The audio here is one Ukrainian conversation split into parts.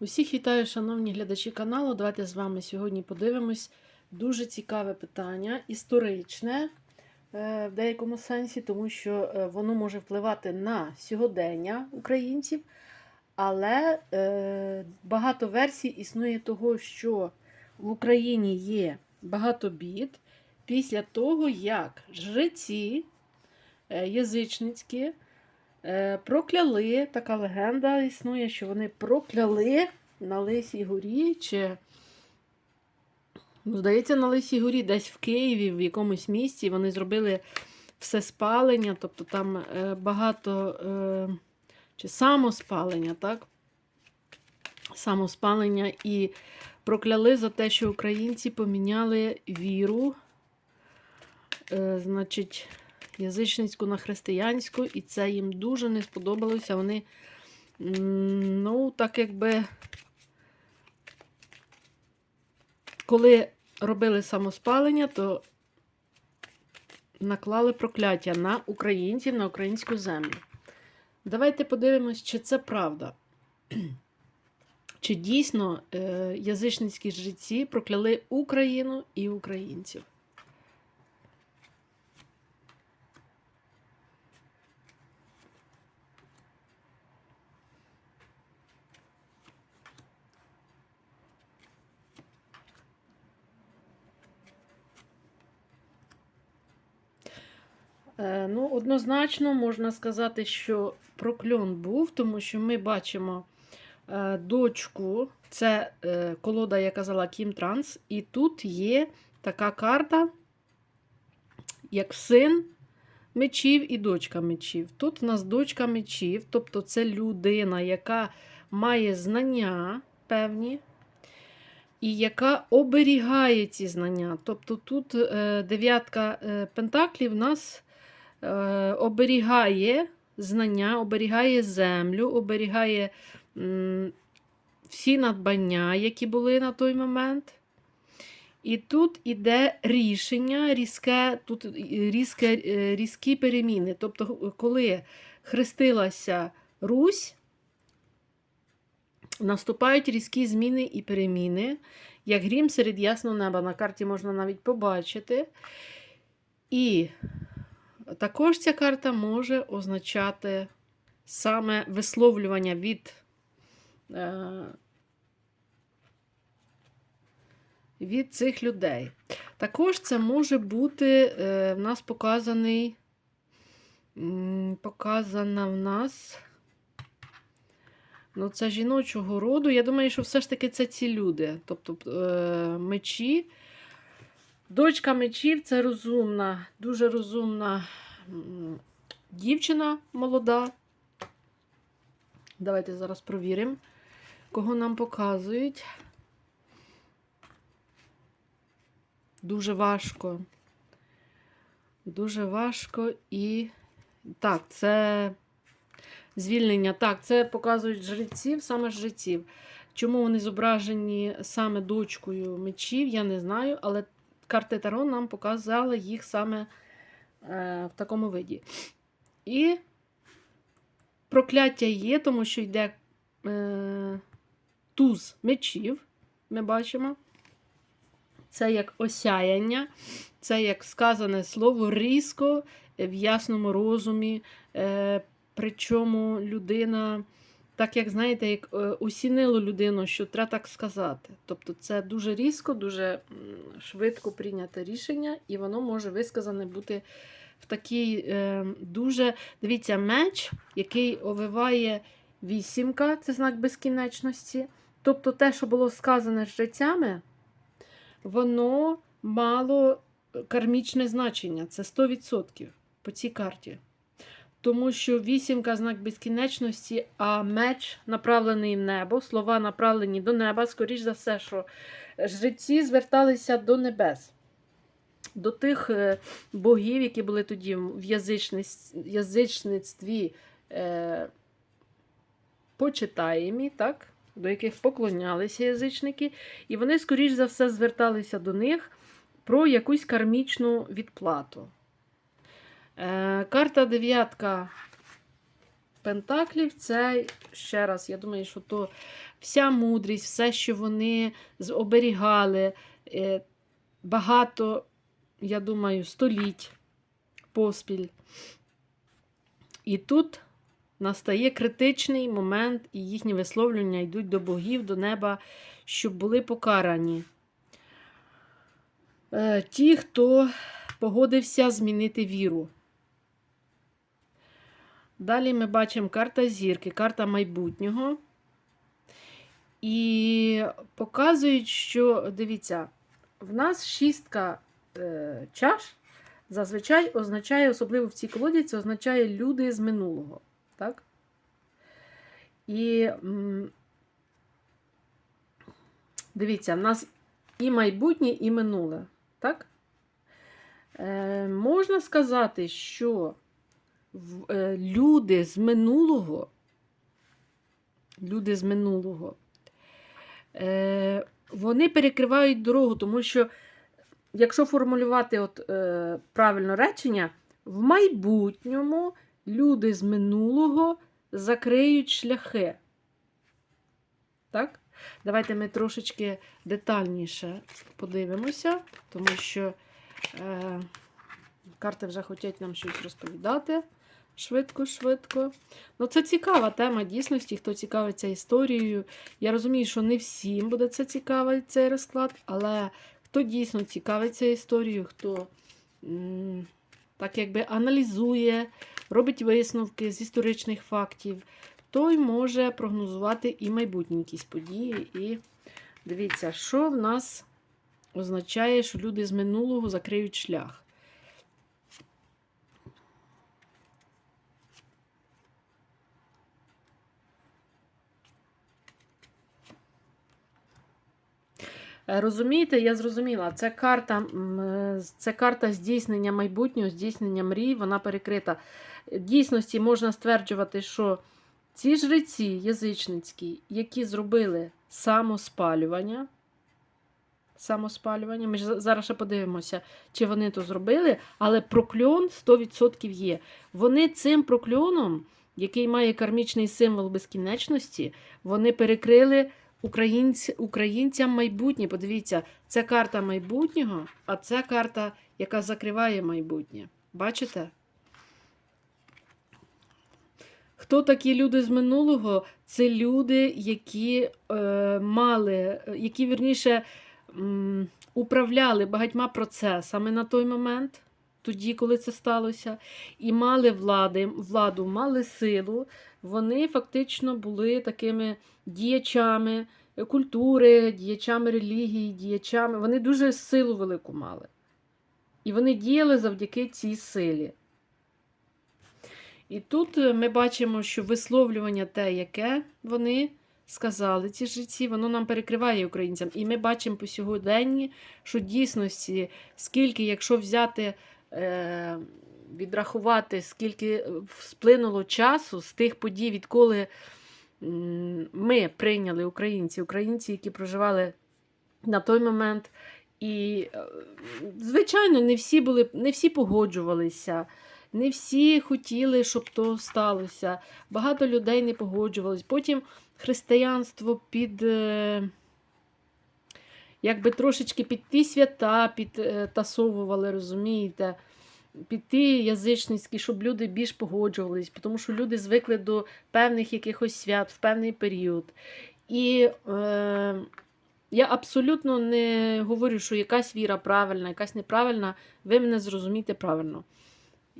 Усіх вітаю, шановні глядачі каналу. Давайте з вами сьогодні подивимось дуже цікаве питання, історичне е, в деякому сенсі, тому що е, воно може впливати на сьогодення українців, але е, багато версій існує того, що в Україні є багато бід після того, як жреці язичницькі. Е, Прокляли, така легенда існує, що вони прокляли на Лисій горі, чи, ну, здається, на Лисій горі, десь в Києві, в якомусь місці, вони зробили все спалення, тобто там е, багато е, чи самоспалення, так? Самоспалення. І прокляли за те, що українці поміняли віру, значить язичницьку на християнську, і це їм дуже не сподобалося. Вони, ну, так якби, коли робили самоспалення, то наклали прокляття на українців, на українську землю. Давайте подивимось, чи це правда. Чи дійсно е, язичницькі жреці прокляли Україну і українців? Ну, однозначно можна сказати, що прокльон був, тому що ми бачимо е, дочку, це е, колода, я казала, Кім Транс, і тут є така карта, як син мечів і дочка мечів. Тут у нас дочка мечів, тобто це людина, яка має знання певні. І яка оберігає ці знання. Тобто тут е, дев'ятка е, пентаклів нас е, оберігає знання, оберігає землю, оберігає всі надбання, які були на той момент. І тут іде рішення, різке, тут різке, е, різкі переміни. Тобто, коли хрестилася Русь, наступають різкі зміни і переміни, як грім серед ясного неба. На карті можна навіть побачити. І також ця карта може означати саме висловлювання від, е, від цих людей. Також це може бути е, в нас показаний, показана в нас. Ну, це жіночого роду. Я думаю, що все ж таки це ці люди. Тобто е, мечі. Дочка мечів це розумна, дуже розумна дівчина молода. Давайте зараз провіримо, кого нам показують. Дуже важко. Дуже важко і. Так, це звільнення. Так, це показують жреців, саме жреців. Чому вони зображені саме дочкою мечів, я не знаю, але карти Таро нам показали їх саме е, в такому виді. І прокляття є, тому що йде е, туз мечів, ми бачимо. Це як осяяння, це як сказане слово різко в ясному розумі. Е, Причому людина, так як знаєте, як е, усінило людину, що треба так сказати. Тобто це дуже різко, дуже швидко прийняте рішення, і воно може висказане бути в такій е, дуже. Дивіться, меч, який овиває вісімка, це знак безкінечності. Тобто те, що було сказане жрецями, воно мало кармічне значення. Це 100% по цій карті. Тому що вісімка знак безкінечності, а меч направлений в небо, слова направлені до неба, скоріш за все, що жреці зверталися до небес, до тих е, богів, які були тоді в язичництві е, почитаємі, так? до яких поклонялися язичники, і вони, скоріш за все, зверталися до них про якусь кармічну відплату. Е, карта дев'ятка Пентаклів це ще раз, я думаю, що то вся мудрість, все, що вони оберігали, е, багато, я думаю, століть поспіль. І тут настає критичний момент, і їхні висловлювання йдуть до богів, до неба, щоб були покарані. Е, Ті, хто погодився змінити віру. Далі ми бачимо карта зірки, карта майбутнього. І показують, що, дивіться, в нас шістка е, чаш зазвичай означає, особливо в цій колоді, це означає люди з минулого. Так? І дивіться, в нас і майбутнє, і минуле. Так? Е, можна сказати, що люди з минулого, люди з минулого, е, вони перекривають дорогу, тому що, якщо формулювати от, е, правильно речення, в майбутньому люди з минулого закриють шляхи. Так? Давайте ми трошечки детальніше подивимося, тому що е, карти вже хочуть нам щось розповідати швидко-швидко. Ну, це цікава тема дійсності, хто цікавиться історією. Я розумію, що не всім буде це цікавий цей розклад, але хто дійсно цікавиться історією, хто так якби аналізує, робить висновки з історичних фактів, той може прогнозувати і майбутні якісь події. І дивіться, що в нас означає, що люди з минулого закриють шлях. Е, Розумієте, я зрозуміла, це карта, е, це карта здійснення майбутнього, здійснення мрій, вона перекрита. В дійсності можна стверджувати, що ці жреці язичницькі, які зробили самоспалювання, самоспалювання, ми ж зараз ще подивимося, чи вони то зробили, але прокльон 100% є. Вони цим прокльоном, який має кармічний символ безкінечності, вони перекрили українці, українцям майбутнє. Подивіться, це карта майбутнього, а це карта, яка закриває майбутнє. Бачите? Хто такі люди з минулого? Це люди, які е, мали, які вірніше м, управляли багатьма процесами на той момент, тоді, коли це сталося, і мали влади, владу, мали силу. Вони фактично були такими діячами культури, діячами релігії, діячами. Вони дуже силу велику мали. І вони діяли завдяки цій силі. І тут е, ми бачимо, що висловлювання те, яке вони сказали, ці житті, воно нам перекриває українцям. І ми бачимо по сьогоденні, що дійсності, скільки, якщо взяти, е, відрахувати, скільки е, сплинуло часу з тих подій, відколи ми прийняли українці, українці, які проживали на той момент. І, е, звичайно, не всі були, не всі погоджувалися. Не всі хотіли, щоб то сталося. Багато людей не погоджувались. Потім християнство під, е, якби трошечки під ті свята підтасовували, розумієте? Під ті язичницькі, щоб люди більш погоджувались, тому що люди звикли до певних якихось свят в певний період. І е, я абсолютно не говорю, що якась віра правильна, якась неправильна, ви мене зрозумієте правильно.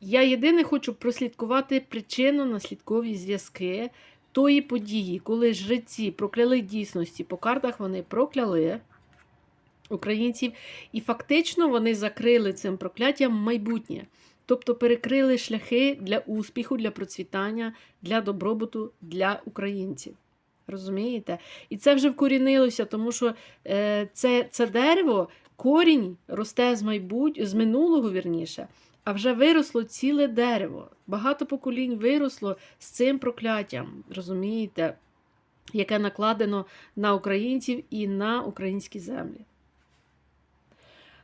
Я єдине хочу прослідкувати причинно-наслідкові зв'язки тої події, коли жреці прокляли дійсності по картах, вони прокляли українців, і фактично вони закрили цим прокляттям майбутнє. Тобто перекрили шляхи для успіху, для процвітання, для добробуту для українців. Розумієте? І це вже вкорінилося, тому що е, це, це дерево, корінь росте з майбуть... з минулого вірніше, а вже виросло ціле дерево. Багато поколінь виросло з цим прокляттям, розумієте, яке накладено на українців і на українські землі.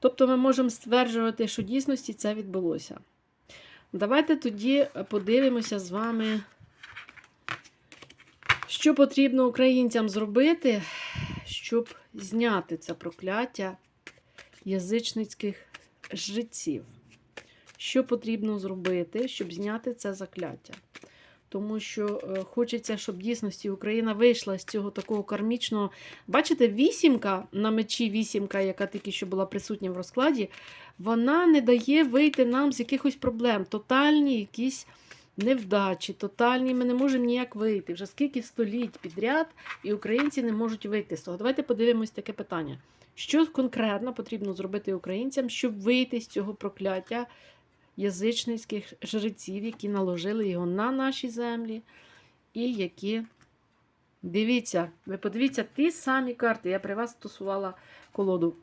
Тобто ми можемо стверджувати, що дійсності це відбулося. Давайте тоді подивимося з вами Що потрібно українцям зробити, щоб зняти це прокляття язичницьких жреців? Що потрібно зробити, щоб зняти це закляття? Тому що е, хочеться, щоб дійсності Україна вийшла з цього такого кармічного. Бачите, вісімка на мечі, вісімка, яка тільки що була присутня в розкладі, вона не дає вийти нам з якихось проблем. Тотальні якісь невдачі, тотальні. Ми не можемо ніяк вийти. Вже скільки століть підряд, і українці не можуть вийти з того. Давайте подивимось таке питання. Що конкретно потрібно зробити українцям, щоб вийти з цього прокляття язичницьких жреців, які наложили його на наші землі, і які. Дивіться, ви подивіться, ті самі карти. Я при вас стосувала колоду.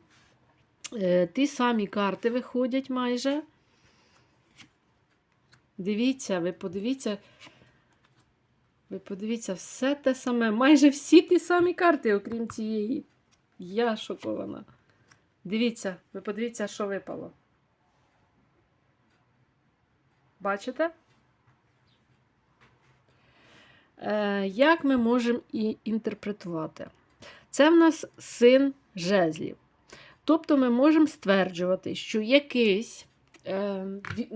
Е, ті самі карти виходять майже. Дивіться, ви подивіться. Ви подивіться, все те саме. Майже всі ті самі карти, окрім цієї. Я шокована. Дивіться, ви подивіться, що випало. Бачите? Е, Як ми можемо і інтерпретувати? Це в нас син жезлів. Тобто ми можемо стверджувати, що якийсь е,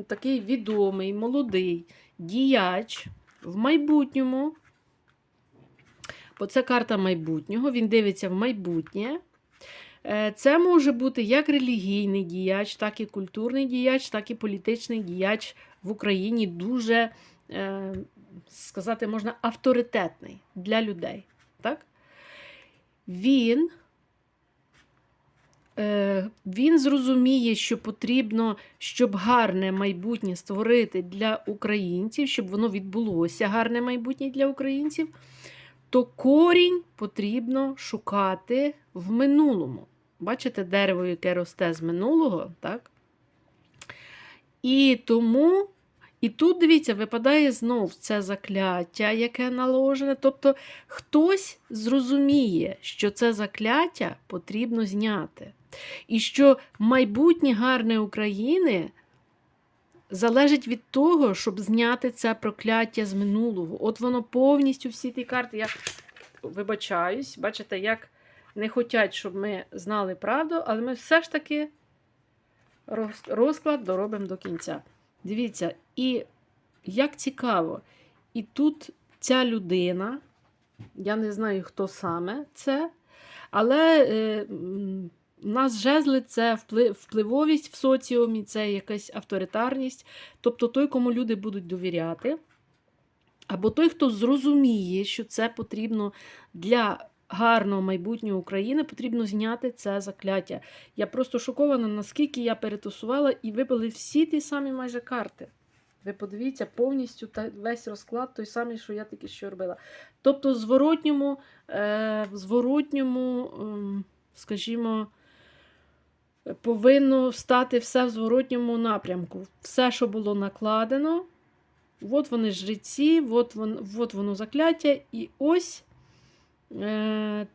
такий відомий, молодий діяч в майбутньому, бо це карта майбутнього, він дивиться в майбутнє. Е, Це може бути як релігійний діяч, так і культурний діяч, так і політичний діяч в Україні дуже, е, сказати можна, авторитетний для людей. Так? Він, е, він зрозуміє, що потрібно, щоб гарне майбутнє створити для українців, щоб воно відбулося гарне майбутнє для українців, то корінь потрібно шукати в минулому. Бачите дерево, яке росте з минулого, так? І тому, і тут, дивіться, випадає знов це закляття, яке наложене. Тобто хтось зрозуміє, що це закляття потрібно зняти. І що майбутнє гарне України залежить від того, щоб зняти це прокляття з минулого. От воно повністю всі ті карти. Я вибачаюсь, бачите, як не хочуть, щоб ми знали правду, але ми все ж таки розклад доробимо до кінця. Дивіться, і як цікаво, і тут ця людина, я не знаю, хто саме це, але е, у нас жезли це впливовість в соціумі, це якась авторитарність, тобто той, кому люди будуть довіряти. Або той, хто зрозуміє, що це потрібно для гарного майбутнього України, потрібно зняти це закляття. Я просто шокована, наскільки я перетусувала і випали всі ті самі майже карти. Ви подивіться, повністю та, весь розклад той самий, що я тільки що робила. Тобто, в зворотньому, е, в зворотньому ем, скажімо, повинно стати все в зворотньому напрямку. Все, що було накладено, от вони жреці, от, вон, от воно закляття, і ось е,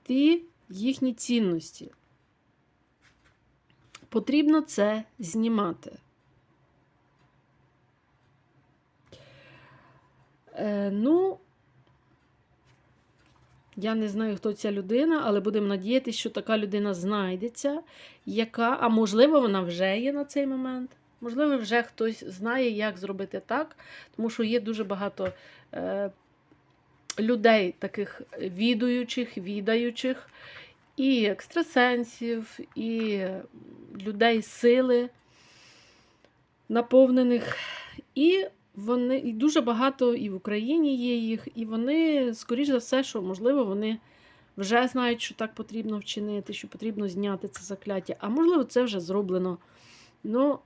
ті їхні цінності. Потрібно це знімати. Е, ну, я не знаю, хто ця людина, але будемо надіятися, що така людина знайдеться, яка, а можливо, вона вже є на цей момент. Можливо, вже хтось знає, як зробити так, тому що є дуже багато е, людей, таких відуючих, відаючих, і екстрасенсів, і людей сили, наповнених. І вони і дуже багато і в Україні є їх, і вони, скоріш за все, що можливо, вони вже знають, що так потрібно вчинити, що потрібно зняти це закляття. А можливо, це вже зроблено. Ну,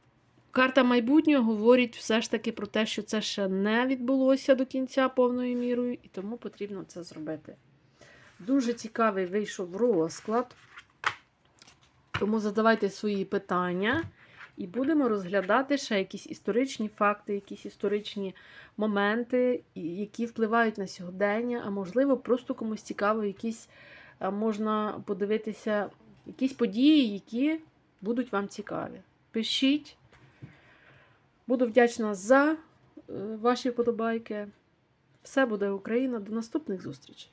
карта майбутнього говорить все ж таки про те, що це ще не відбулося до кінця повною мірою, і тому потрібно це зробити. Дуже цікавий вийшов розклад. Тому задавайте свої питання. І будемо розглядати ще якісь історичні факти, якісь історичні моменти, які впливають на сьогодення, а можливо, просто комусь цікаво, якісь можна подивитися, якісь події, які будуть вам цікаві. Пишіть. Буду вдячна за е, ваші вподобайки. Все буде Україна. До наступних зустрічей!